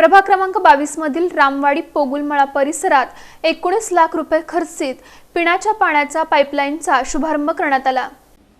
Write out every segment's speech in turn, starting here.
प्रभाग क्रमांक बावीस मधील रामवाडी पोगुलमळा परिसरात एकोणीस लाख रुपये खर्चित पिण्याच्या पाण्याचा पाईपलाईनचा शुभारंभ करण्यात आला.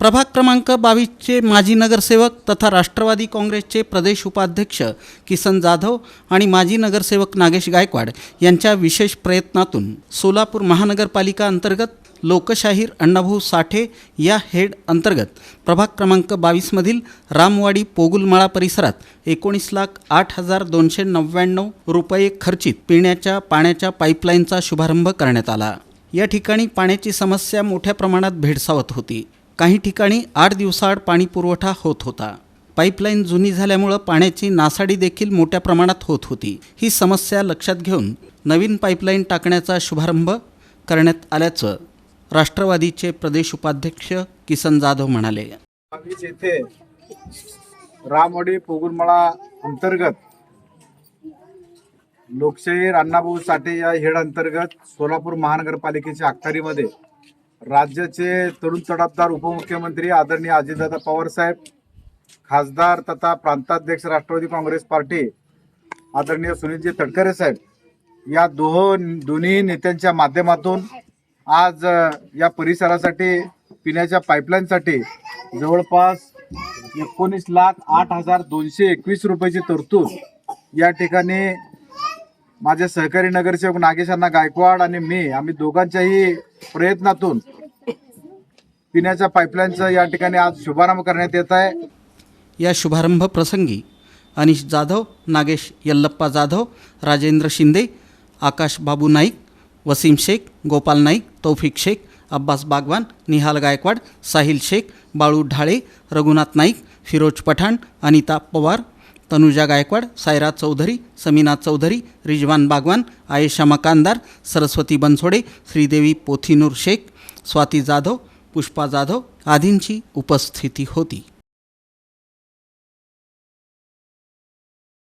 प्रभाग क्रमांक बावीसचे माजी नगरसेवक तथा राष्ट्रवादी काँग्रेसचे प्रदेश उपाध्यक्ष किसन जाधव आणि माजी नगरसेवक नागेश गायकवाड यांच्या विशेष प्रयत्नातून सोलापूर महानगरपालिका अंतर्गत लोकशाहीर अण्णाभाऊ साठे या हेड अंतर्गत. प्रभाग क्रमांक बावीसमधील रामवाडी पोगुलमाळा परिसरात एकोणीस लाख आठ हजार दोनशे नव्याण्णव रुपये खर्चित पिण्याच्या पाण्याच्या पाईपलाईनचा शुभारंभ करण्यात आला. या ठिकाणी पाण्याची समस्या मोठ्या प्रमाणात भेडसावत होती. काही ठिकाणी आठ दिवसाआड पाणी पुरवठा होत होता. पाईपलाईन जुनी झाल्यामुळं पाण्याची नासाडी देखील मोठ्या प्रमाणात होत होती. ही समस्या लक्षात घेऊन नवीन पाईपलाईन टाकण्याचा शुभारंभ करण्यात आल्याचं राष्ट्रवादीचे प्रदेश उपाध्यक्ष किसन जाधव म्हणाले. येथे रामवाडी पोगुलमळा अंतर्गत लोकशाहीर अण्णाभाऊ साठे या हेड अंतर्गत सोलापूर महानगरपालिकेच्या अखतारीमध्ये राज्याचे तरुण तडापदार उपमुख्यमंत्री आदरणीय अजितदादा पवार साहेब खासदार तथा प्रांताध्यक्ष राष्ट्रवादी काँग्रेस पार्टी आदरणीय सुनीलजी तटकरे साहेब या दोह दोन्ही नेत्यांच्या माध्यमातून आज या परिसरासाठी पिण्याच्या पाईपलाईनसाठी जवळपास एकोणीस लाख आठ हजार दोनशे एकवीस रुपयाची तरतूद या ठिकाणी माझे सहकारी नगरसेवक नागेशांना गायकवाड आणि मी आम्ही दोघांच्याही प्रयत्नातून पिण्याच्या पाईपलाईनचा या ठिकाणी आज शुभारंभ करण्यात येत आहे. या शुभारंभ प्रसंगी अनिश जाधव नागेश यल्लप्पा जाधव राजेंद्र शिंदे आकाश बाबू नाईक वसीम शेख गोपाल नाईक तौफिक शेख अब्बास बागवान निहाल गायकवाड साहिल शेख बाळू ढाळे रघुनाथ नाईक फिरोज पठाण अनिता पवार तनुजा गायकवाड सायरा चौधरी समीना चौधरी रिजवान बागवान आयेशा मकानदार सरस्वती बनसोडे श्रीदेवी पोथीनूर शेख स्वाती जाधव पुष्पा जाधव आदींची उपस्थिती होती.